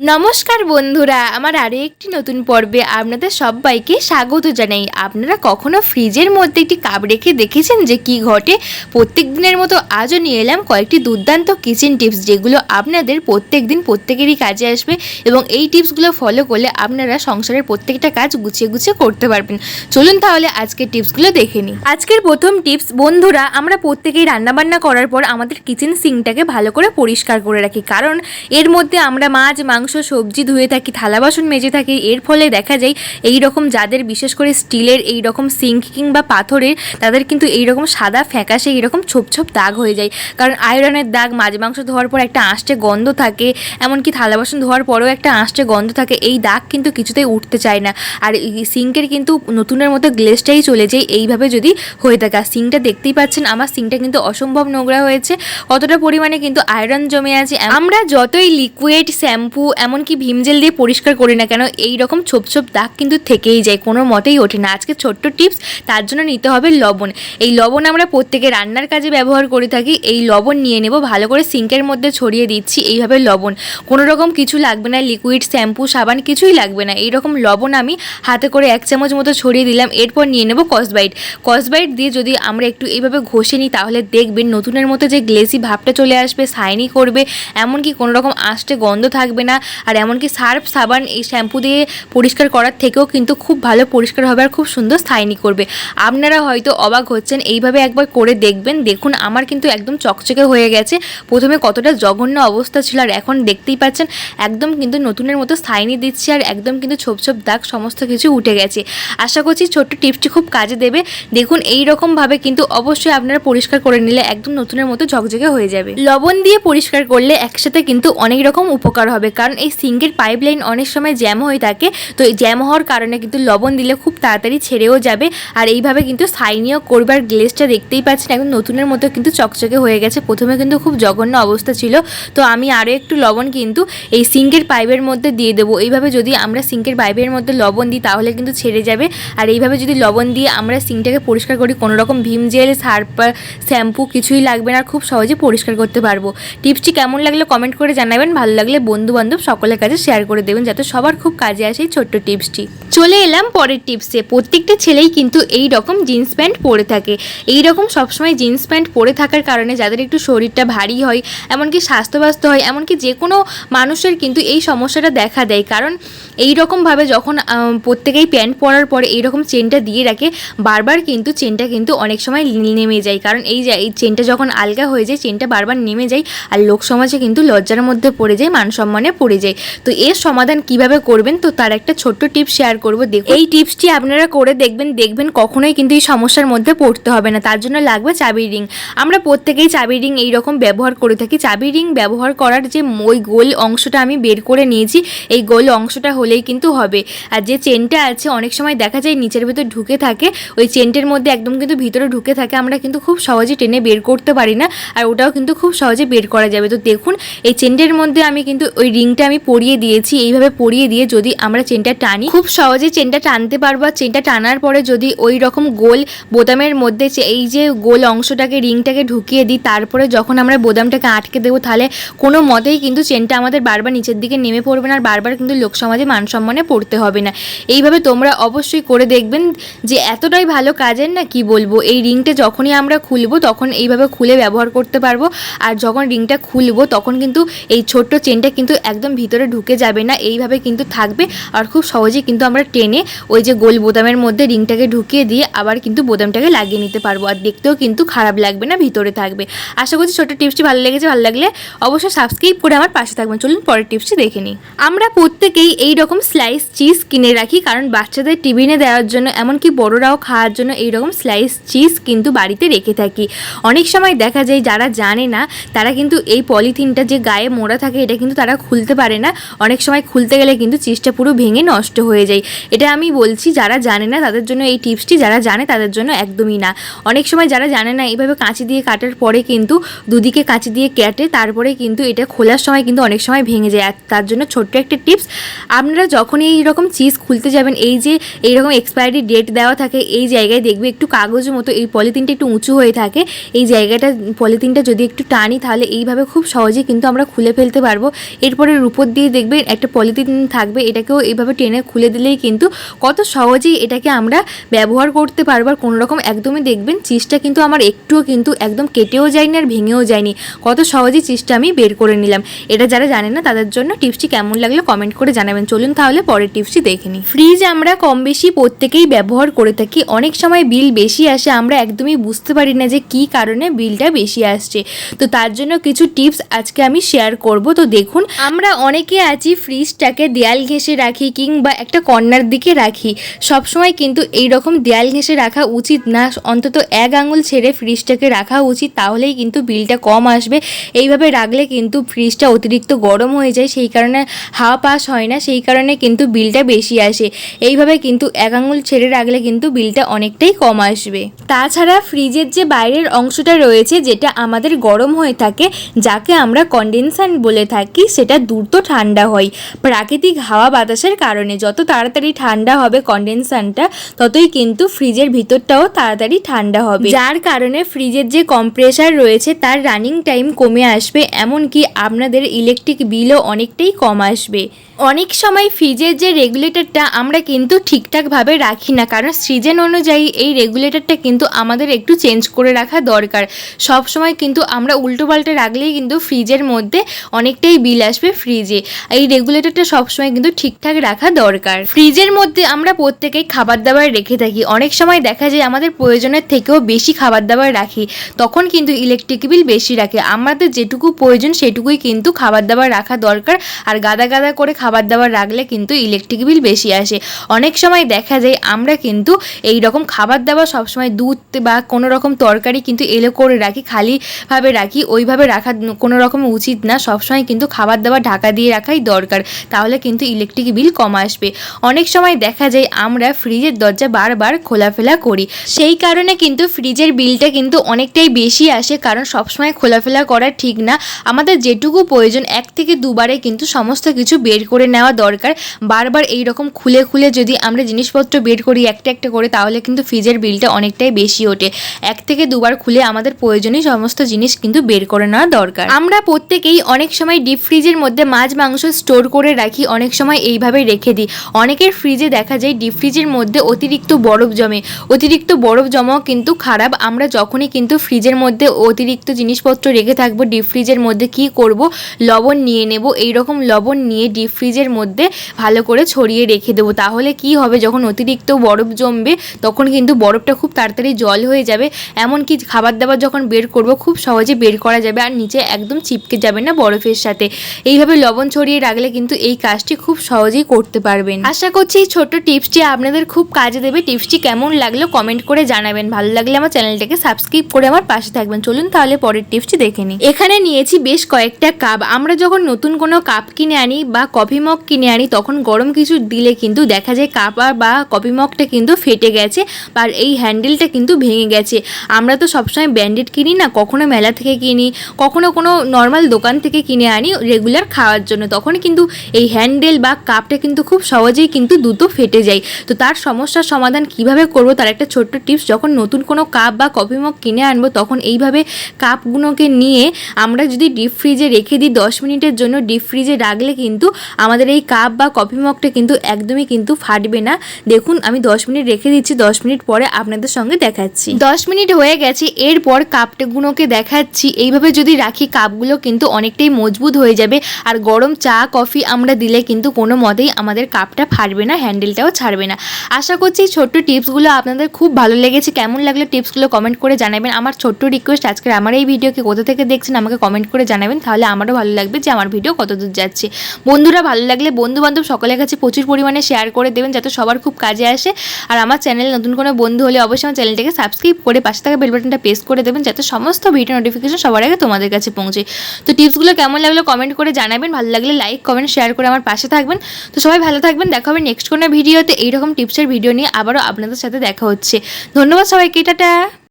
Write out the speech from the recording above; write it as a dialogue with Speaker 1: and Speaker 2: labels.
Speaker 1: নমস্কার বন্ধুরা, আমার আরও একটি নতুন পর্বে আপনাদের সবাইকে স্বাগত জানাই। আপনারা কখনো ফ্রিজের মধ্যে একটি কাপ রেখে দেখেছেন যে কি ঘটে? প্রত্যেক দিনের মতো আজও নিয়ে এলাম কয়েকটি দুর্দান্ত কিচেন টিপস যেগুলো আপনাদের প্রত্যেক দিন প্রত্যেকেরই কাজে আসবে এবং এই টিপসগুলো ফলো করলে আপনারা সংসারের প্রত্যেকটা কাজ গুছিয়ে গুছিয়ে করতে পারবেন। চলুন তাহলে আজকের টিপসগুলো দেখে নিই। আজকের প্রথম টিপস বন্ধুরা, আমরা প্রত্যেকেই রান্নাবান্না করার পর আমাদের কিচেন সিঙ্কটাকে ভালো করে পরিষ্কার করে রাখি। কারণ এর মধ্যে আমরা মাছ, মাংস সবজি ধুয়ে থাকি, থালা বাসন মেজে থাকি, এর ফলে দেখা যায় এই রকম যাদের বিশেষ করে স্টিলের এই রকম সিঙ্ক কিংবা পাথরের, তাদের কিন্তু এই রকম সাদা ফ্যাকাশে এইরকম ছোপ ছোপ দাগ হয়ে যায়। কারণ আয়রনের দাগ মাছ মাংস ধোয়ার পর একটা আঁশটে গন্ধ থাকে, এমনকি থালা বাসন ধোয়ার পরেও একটা আঁশটে গন্ধ থাকে, এই দাগ কিন্তু কিছুতেই উঠতে চায় না। আর সিঙ্কের কিন্তু নতুনের মতো গ্লেসটাই চলে যায়, এইভাবে যদি হয়ে থাকে। আর সিঙ্কটা দেখতেই পাচ্ছেন, আমার সিঙ্কটা কিন্তু অসম্ভব নোংরা হয়েছে কতটা পরিমাণে কিন্তু আয়রন জমে আছে। আমরা যতই লিকুইড শ্যাম্পু এমনকি ভীম জেল দিয়ে পরিষ্কার করি না কেন, এই রকম ছোপ ছোপ দাগ কিন্তু থেকেই যায়, কোনো মতেই ওঠে না। আজকে ছোট্ট টিপস, তার জন্য নিতে হবে লবণ। এই লবণ আমরা প্রত্যেকে রান্নার কাজে ব্যবহার করে থাকি, এই লবণ নিয়ে নেব, ভালো করে সিঙ্কের মধ্যে ছড়িয়ে দিচ্ছি, এইভাবে লবণ। কোনো রকম কিছু লাগবে না লিকুইড শ্যাম্পু সাবান, কিছুই লাগবে না। এই রকম লবণ আমি হাতে করে এক চামচ মতো ছড়িয়ে দিলাম, এরপর নিয়ে নেব কসবাইট কসবাইট দিয়ে যদি আমরা একটু এইভাবে ঘষে নিই, তাহলে দেখবেন নতুনের মতো যে গ্লেসি ভাবটা চলে আসবে সাইনি করবে, এমনকি কোনো রকম আষ্টে গন্ধ থাকবে না। আর এমনকি সার্ফ, সাবান এই শ্যাম্পু দিয়ে পরিষ্কার করার থেকেও কিন্তু খুব ভালো পরিষ্কার হবে আর খুব সুন্দর স্থায়ী করবে। আপনারা হয়তো অবাক হচ্ছেন, এইভাবে একবার করে দেখবেন। দেখুন, আমার কিন্তু একদম চকচকে হয়ে গেছে। প্রথমে কতটা জঘন্য অবস্থা ছিল আর এখন দেখতেই পাচ্ছেন, একদম কিন্তু নতুনের মতো স্থায়ী দিচ্ছে আর একদম কিন্তু ছোপ ছোপ দাগ সমস্ত কিছু উঠে গেছে। আশা করছি ছোট্ট টিপসটি খুব কাজে দেবে। দেখুন এই রকমভাবে কিন্তু অবশ্যই আপনারা পরিষ্কার করে নিলে একদম নতুনের মতো ঝকঝকে হয়ে যাবে। লবণ দিয়ে পরিষ্কার করলে একসাথে কিন্তু অনেক রকম উপকার হবে। কারণ এই সিঙ্কের পাইপ লাইন অনেক সময় জ্যাম হয়ে থাকে, তো এই জ্যাম হওয়ার কারণে কিন্তু লবণ দিলে খুব তাড়াতাড়ি ছেড়েও যাবে। আর এইভাবে কিন্তু সাইনিও করবার গ্লেসটা দেখতেই পাচ্ছেন, একদম নতুনের মতো কিন্তু চকচকে হয়ে গেছে। প্রথমে কিন্তু খুব জঘন্য অবস্থা ছিল। তো আমি আরও একটু লবণ কিন্তু এই সিঙ্কের পাইপের মধ্যে দিয়ে দেবো। এইভাবে যদি আমরা সিঙ্কের পাইপের মধ্যে লবণ দিই, তাহলে কিন্তু ছেড়ে যাবে। আর এইভাবে যদি লবণ দিয়ে আমরা সিঙ্কটাকে পরিষ্কার করি, কোনো রকম ভীম জেল সার্ফ শ্যাম্পু কিছুই লাগবে না খুব সহজে পরিষ্কার করতে পারব। টিপসটি কেমন লাগলে কমেন্ট করে জানাবেন। ভালো লাগলে বন্ধু বান্ধব সকলের কাছে শেয়ার করে দেবেন যাতে সবার খুব কাজে আসে এই ছোট্ট টিপসটি চলে এলাম পরের টিপসে প্রত্যেকটা ছেলেই কিন্তু এই রকম জিন্স প্যান্ট পরে থাকে। এই রকম সবসময় জিন্স প্যান্ট পরে থাকার কারণে যাদের একটু শরীরটা ভারী হয়, এমনকি স্বাস্থ্যবাস্ত হয়, এমনকি যে কোনো মানুষের কিন্তু এই সমস্যাটা দেখা দেয়। কারণ এই রকমভাবে যখন প্রত্যেকেই প্যান্ট পরার পরে এই রকম চেনটা দিয়ে রাখে, বারবার কিন্তু চেনটা কিন্তু অনেক সময় নেমে যায়। কারণ এই যে, এই চেনটা যখন আলগা হয়ে যায় চেনটা বারবার নেমে যায়, আর লোক সমাজে কিন্তু লজ্জার মধ্যে পড়ে যায়, মান সম্মানে পড়ে যায় তো এর সমাধান কীভাবে করবেন? তো তার একটা ছোট্ট টিপস শেয়ার করব। দেখুন, এই টিপসটি আপনারা করে দেখবেন দেখবেন কখনোই কিন্তু এই সমস্যার মধ্যে পড়তে হবে না। তার জন্য লাগবে চাবি রিং। আমরা প্রত্যেকেই চাবি রিং এই রকম ব্যবহার করে থাকি। চাবি রিং ব্যবহার করার যে ওই গোল অংশটা আমি বের করে নিয়েছি, এই গোল অংশটা হলেই কিন্তু হবে। আর যে চেনটা আছে, অনেক সময় দেখা যায় নিচের ভেতর ঢুকে থাকে। ওই চেনটের মধ্যে একদম কিন্তু ভিতরে ঢুকে থাকে, আমরা কিন্তু খুব সহজে টেনে বের করতে পারি না। আর ওটাও কিন্তু খুব সহজে বের করা যাবে। তো দেখুন, এই চেনটের মধ্যে আমি কিন্তু ওই রিংটা আমি পরিয়ে দিয়েছি। এইভাবে পরিয়ে দিয়ে যদি আমরা চেনটা টানি, খুব সহজে চেনটা টানতে পারব। আর চেনটা টানার পরে যদি ওই রকম গোল বোতামের মধ্যে এই যে গোল অংশটাকে, রিংটাকে ঢুকিয়ে দিই, তারপরে যখন আমরা বোতামটাকে আটকে দেবো, তাহলে কোনো মতেই কিন্তু চেনটা আমাদের বারবার নিচের দিকে নেমে পড়বে না। আর বারবার কিন্তু লোক সমাজে মান সম্মানে পড়তে হবে না। এইভাবে তোমরা অবশ্যই করে দেখবেন যে এতটাই ভালো কাজের না, কি বলব? এই রিংটা যখনই আমরা খুলবো, তখন এইভাবে খুলে ব্যবহার করতে পারব। আর যখন রিংটা খুলবো, তখন কিন্তু এই ছোট্ট চেনটা কিন্তু একদম ভিতরে ঢুকে যাবে না, এইভাবে কিন্তু থাকবে। আর খুব সহজেই কিন্তু আমরা টেনে ওই যে গোল বোতামের মধ্যে রিংটাকে ঢুকিয়ে দিয়ে আবার কিন্তু বোতামটাকে লাগিয়ে নিতে পারব। আর দেখতেও কিন্তু খারাপ লাগবে না, ভিতরে থাকবে। আশা করছি ছোট্ট টিপসটি ভালো লেগেছে, ভালো লাগলে অবশ্যই সাবস্ক্রাইব করে আমার পাশে থাকবেন। চলুন পরের টিপসটি দেখে নিই। আমরা প্রত্যেকেই এই রকম স্লাইস চিজ কিনে রাখি, কারণ বাচ্চাদের টিফিনে দেওয়ার জন্য, এমনকি বড়রাও খাওয়ার জন্য এই রকম স্লাইস চিজ কিন্তু বাড়িতে রেখে থাকি। অনেক সময় দেখা যায়, যারা জানে না, তারা কিন্তু এই পলিথিনটা যে গায়ে মোড়া থাকে, এটা কিন্তু তারা খুলতে পারে না। অনেক সময় খুলতে গেলে কিন্তু চিজটা পুরো ভেঙে নষ্ট হয়ে যায়। এটা আমি বলছি, যারা জানে না তাদের জন্য এই টিপসটি, যারা জানে তাদের জন্য একদমই না। অনেক সময় যারা জানে না, এইভাবে কাঁচি দিয়ে কাটার পরে কিন্তু দুদিকে কাঁচি দিয়ে কেটে তারপরে কিন্তু এটা খোলার সময় কিন্তু অনেক সময় ভেঙে যায়। আর তার জন্য ছোট্ট একটা টিপস, আপনারা যখনই এই রকম চিজ খুলতে যাবেন, এই যে এইরকম এক্সপায়ারি ডেট দেওয়া থাকে, এই জায়গায় দেখবে একটু কাগজের মতো এই পলিথিনটা একটু উঁচু হয়ে থাকে। এই জায়গাটা, পলিথিনটা যদি একটু টানি, তাহলে এইভাবে খুব সহজেই কিন্তু আমরা খুলে ফেলতে পারব। এরপরে উপর দিয়ে দেখবেন একটা পলিথিন থাকবে, এটাকেও এইভাবে টেনে খুলে দিলেই কিন্তু কত সহজেই এটাকে আমরা ব্যবহার করতে পারব। আর কোনো রকম একদমই দেখবেন চিজটা কিন্তু আমার একটুও কিন্তু একদম কেটেও যায়নি আর ভেঙেও যায়নি। কত সহজেই চিজটা আমি বের করে নিলাম। এটা যারা জানে না, তাদের জন্য টিপসটি কেমন লাগল কমেন্ট করে জানাবেন। চলুন তাহলে পরের টিপসটি দেখে নিই। ফ্রিজ আমরা কম বেশি প্রত্যেকেই ব্যবহার করে থাকি। অনেক সময় বিল বেশি আসে, আমরা একদমই বুঝতে পারি না যে কী কারণে বিলটা বেশি আসছে। তো তার জন্য কিছু টিপস আজকে আমি শেয়ার করব। তো দেখুন, আমরা অনেকে আছি ফ্রিজটাকে দেয়াল ঘেঁষে রাখি কিংবা একটা কর্নার দিকে রাখি। সবসময় কিন্তু এই রকম দেয়াল ঘেঁষে রাখা উচিত না। অন্তত এক আঙুল ছেড়ে ফ্রিজটাকে রাখা উচিত, তাহলেই কিন্তু বিলটা কম আসবে। এইভাবে রাখলে কিন্তু ফ্রিজটা অতিরিক্ত গরম হয়ে যায়, সেই কারণে হাওয়া পাস হয় না, সেই কারণে কিন্তু বিলটা বেশি আসে। এইভাবে কিন্তু এক আঙুল ছেড়ে রাখলে কিন্তু বিলটা অনেকটাই কম আসবে। তাছাড়া ফ্রিজের যে বাইরের অংশটা রয়েছে, যেটা আমাদের গরম হয়ে থাকে, যাকে আমরা কন্ডেনসার বলে থাকি, সেটা দ্রুত ঠান্ডা হয়। প্রাকৃতিক হাওয়া বাতাসের কারণে যত তাড়াতাড়ি ঠান্ডা হবে কন্ডেনসারটা, ততই কিন্তু ফ্রিজের ভিতরটাও তাড়াতাড়ি ঠান্ডা হবে। যার কারণে ফ্রিজের যে কম্প্রেসার রয়েছে, তার রানিং টাইম কমে আসবে, এমনকি আপনাদের ইলেকট্রিক বিলও অনেকটাই কম আসবে। অনেক সময় ফ্রিজের যে রেগুলেটরটা আমরা কিন্তু ঠিকঠাকভাবে রাখি না। কারণ সিজন অনুযায়ী এই রেগুলেটরটা কিন্তু আমাদের একটু চেঞ্জ করে রাখা দরকার। সব সময় কিন্তু আমরা উল্টো পাল্টে রাখলেই কিন্তু ফ্রিজের মধ্যে অনেকটাই বিল আসবে ফ্রিজে এই রেগুলেটরটা সবসময় কিন্তু ঠিকঠাক রাখা দরকার। ফ্রিজের মধ্যে আমরা প্রত্যেকেই খাবার দাবার রেখে থাকি। অনেক সময় দেখা যায় আমাদের প্রয়োজনের থেকেও বেশি খাবার দাবার রাখি। তখন কিন্তু ইলেকট্রিক বিল বেশি রাখে। আমাদের যেটুকু প্রয়োজন সেটুকুই কিন্তু খাবার দাবার রাখা দরকার। আর গাদা গাদা করে খাবার দাবার রাখলে কিন্তু ইলেকট্রিক বিল বেশি আসে। অনেক সময় দেখা যায় আমরা কিন্তু এই রকম খাবার দাবার সবসময় দুধ বা কোনো রকম তরকারি কিন্তু এলো করে রাখি, খালিভাবে রাখি, ওইভাবে রাখা কোনো রকম উচিত না। সবসময় কিন্তু খাবার দাবার ঢাকা দিয়ে রাখাই দরকার, তাহলে কিন্তু ইলেকট্রিক বিল কম আসবে। অনেক সময় দেখা যায় আমরা ফ্রিজের দরজা বারবার খোলাফেলা করি। সেই কারণে কিন্তু ফ্রিজের বিলটা কিন্তু অনেকটাই বেশি আসে, কারণ সবসময় খোলাফেলা করা ঠিক না। আমাদের যেটুকু প্রয়োজন, এক থেকে দুবারে কিন্তু সমস্ত কিছু বের করে নেওয়া দরকার। বারবার এই রকম খুলে খুলে যদি আমরা জিনিসপত্র বের করি একটা একটা করে, তাহলে কিন্তু ফ্রিজের বিলটা অনেকটাই বেশি ওঠে। এক থেকে দুবার খুলে আমাদের প্রয়োজনীয় সমস্ত জিনিস কিন্তু বের করে নেওয়া দরকার। আমরা প্রত্যেকেই অনেক সময় ডিপ ফ্রিজের মধ্যে মাছ, মাংস স্টোর করে রাখি, অনেক সময় এইভাবে রেখে দিই। অনেকের ফ্রিজে দেখা যায় ডিপ ফ্রিজের মধ্যে অতিরিক্ত বরফ জমে। অতিরিক্ত বরফ জমাও কিন্তু খারাপ। আমরা যখনই কিন্তু ফ্রিজের মধ্যে অতিরিক্ত জিনিসপত্র রেখে থাকব, ডিপ ফ্রিজের মধ্যে কি করব? লবণ নিয়ে নেব। এই রকম লবণ নিয়ে ডিপ ফ্রিজের মধ্যে ভালো করে ছড়িয়ে রেখে দেবো। তাহলে কি হবে? যখন অতিরিক্ত বরফ জমবে, তখন কিন্তু বরফটা খুব তাড়াতাড়ি জল হয়ে যাবে। এমনকি খাবার দাবার যখন বের করব, খুব সহজে বের করা যাবে আর নিচে একদম চিপকে যাবে না বরফের সাথে। এইভাবে লবণ ছড়িয়ে রাখলে কিন্তু এই কাজটি খুব সহজেই করতে পারবেন। আশা করছি এই ছোট্ট টিপসটি আপনাদের খুব কাজে দেবে। টিপসটি কেমন লাগল কমেন্ট করে জানাবেন। ভালো লাগলে আমার চ্যানেলটাকে সাবস্ক্রাইব করে আমার পাশে থাকবেন। চলুন তাহলে পরের টিপসটি দেখে নিই। এখানে নিয়েছি বেশ কয়েকটা কাপ। আমরা যখন নতুন কোনো কাপ কিনে আনি বা কফি মগ কিনে আনি, তখন গরম কিছু দিলে কিন্তু দেখা যায় কাপ বা কফি মগটা কিন্তু ফেটে গেছে আর এই হ্যান্ডেলটা কিন্তু ভেঙে গেছে। আমরা তো সবসময় ব্যান্ডেড কিনি না, কখনো মেলা থেকে কিনি, কখনো কোনো নর্মাল দোকান থেকে কিনে আনি রেগুলার খাওয়ার জন্য। তখন কিন্তু এই হ্যান্ডেল বা কাপটা কিন্তু খুব সহজেই কিন্তু দ্রুত ফেটে যায়। তো তার সমস্যার সমাধান কীভাবে করব তার একটা ছোট্ট টিপস, যখন নতুন কোনো কাপ বা কফি মগ কিনে আনব, তখন এইভাবে কাপগুলোকে নিয়ে আমরা যদি ডিপ ফ্রিজে রেখে দিই দশ মিনিটের জন্য, ডিপ ফ্রিজে রাখলে কিন্তু আমাদের এই কাপ বা কফি মগটা কিন্তু একদমই কিন্তু ফাটবে না। দেখুন, আমি দশ মিনিট রেখে দিচ্ছি, দশ মিনিট পরে আপনাদের সঙ্গে দেখাচ্ছি। দশ মিনিট হয়ে গেছে, এরপর কাপটাগুলোকে দেখাচ্ছি। এইভাবে যদি রাখি কাপগুলো কিন্তু অনেকটাই মজবুত হয়ে যাবে। আর গরম চা কফি আমরা দিলে কিন্তু কোনো মতেই আমাদের কাপটা ফাটবে না হ্যান্ডেলটাও ছাড়বে না। আশা করছি ছোট্ট টিপসগুলো আপনাদের খুব ভালো লেগেছে। কেমন লাগল টিপসগুলো কমেন্ট করে জানাবেন। আমার ছোট্ট রিকোয়েস্ট আজকের আমার এই ভিডিওকে কোথা থেকে দেখছেন আমাকে কমেন্ট করে জানাবেন। তাহলে আমারও ভালো লাগবে যে আমার ভিডিও কত দূর যাচ্ছে। বন্ধুরা ভালো লাগলে বন্ধু বান্ধব সকলের কাছে প্রচুর পরিমাণে শেয়ার করে দেবেন যাতে সবার খুব কাজে আসে। আর আমার চ্যানেলে নতুন কোনো বন্ধু হলে অবশ্যই আমার চ্যানেলটাকে সাবস্ক্রাইব করে পাশে থাকা বেল বাটনটা প্রেস করে দেবেন যাতে সমস্ত ভিডিও নোটিফিকেশন সবার আগে তোমাদের কাছে পৌঁছে। তো টিপসগুলো কেমন লাগল কমেন্ট করে জানাবেন। ভালো লাগলে লাইক কমেন্ট শেয়ার করে আমার পাশে থাকবেন। তো সবাই ভালো থাকবেন। দেখা হবে নেক্সট কোনো ভিডিওতে এইরকম টিপসের ভিডিও নিয়ে আবারও আপনাদের সাথে দেখা হচ্ছে। ধন্যবাদ সবাইকে, টাটা।